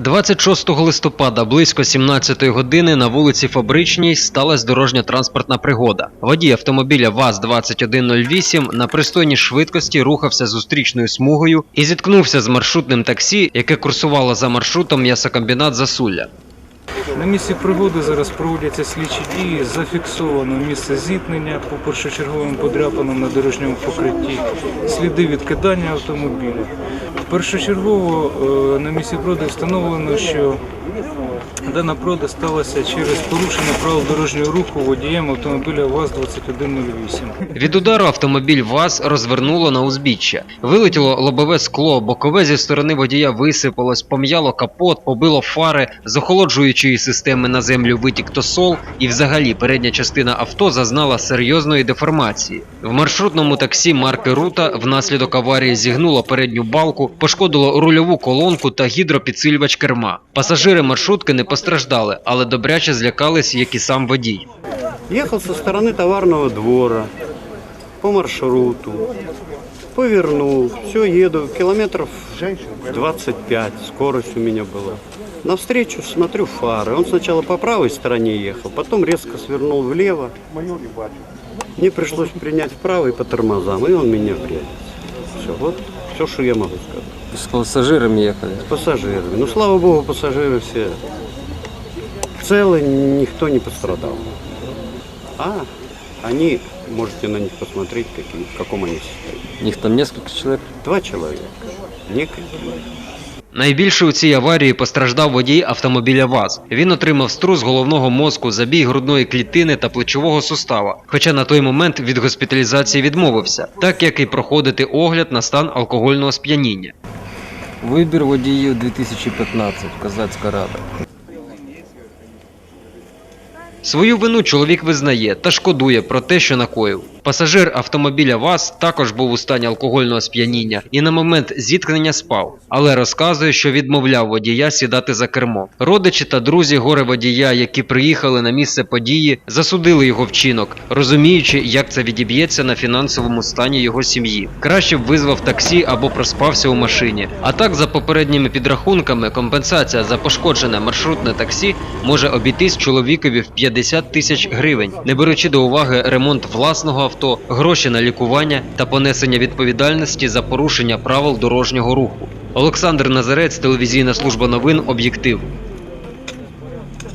26 листопада близько 17 години на вулиці Фабричній сталася дорожньо-транспортна пригода. Водій автомобіля ВАЗ-2108 на пристойній швидкості рухався зустрічною смугою і зіткнувся з маршрутним таксі, яке курсувало за маршрутом м'ясокомбінат Засулля. На місці пригоди зараз проводяться слідчі дії. Зафіксовано місце зіткнення по першочерговим подряпинам на дорожньому покритті, сліди відкидання автомобіля. Першочергово е, на місці пригоди встановлено, що дана пригода сталася через порушення правил дорожнього руху водієм автомобіля ВАЗ-2108. Від удару автомобіль ВАЗ розвернуло на узбіччя. Вилетіло лобове скло, бокове зі сторони водія висипалось, пом'яло капот, побило фари, з охолоджуючої системи на землю витік тосол, і взагалі передня частина авто зазнала серйозної деформації. В маршрутному таксі марки Рута внаслідок аварії зігнуло передню балку, пошкодило рульову колонку та гідропідсилювач керма. Пасажири маршрутки не постраждали, але добряче злякались, як і сам водій. Ехал со стороны товарного двора по маршруту, повернул, все, еду, километров 25, скорость у меня была. Навстречу смотрю фары. Он сначала по правой стороне ехал, потом резко свернул влево. Мне пришлось принять вправо и по тормозам, и он меня врезал. Все, вот все, что я могу сказать. З пасажирами їхали. С пассажирами. Ну, слава богу, пассажиры все целы, никто не пострадал. А они, можете на них посмотреть, какие, в каком они состоянии. Їх там кілька чоловік. Два человека. Некоторые. Найбільше у цій аварії постраждав водій автомобіля ВАЗ. Він отримав струс головного мозку, забій грудної клітини та плечового сустава. Хоча на той момент від госпіталізації відмовився, так як і проходити огляд на стан алкогольного сп'яніння. Вибір водіїв 2015, Козацька рада. Свою вину чоловік визнає та шкодує про те, що накоїв. Пасажир автомобіля ВАЗ також був у стані алкогольного сп'яніння і на момент зіткнення спав, але розказує, що відмовляв водія сідати за кермо. Родичі та друзі горе водія, які приїхали на місце події, засудили його вчинок, розуміючи, як це відіб'ється на фінансовому стані його сім'ї. Краще б визвав таксі або проспався у машині. А так, за попередніми підрахунками, компенсація за пошкоджене маршрутне таксі може обійтись чоловікові в 50 тисяч гривень, не беручи до уваги ремонт власного авто, гроші на лікування та понесення відповідальності за порушення правил дорожнього руху. Олександр Назарець, телевізійна служба новин Об'єктив.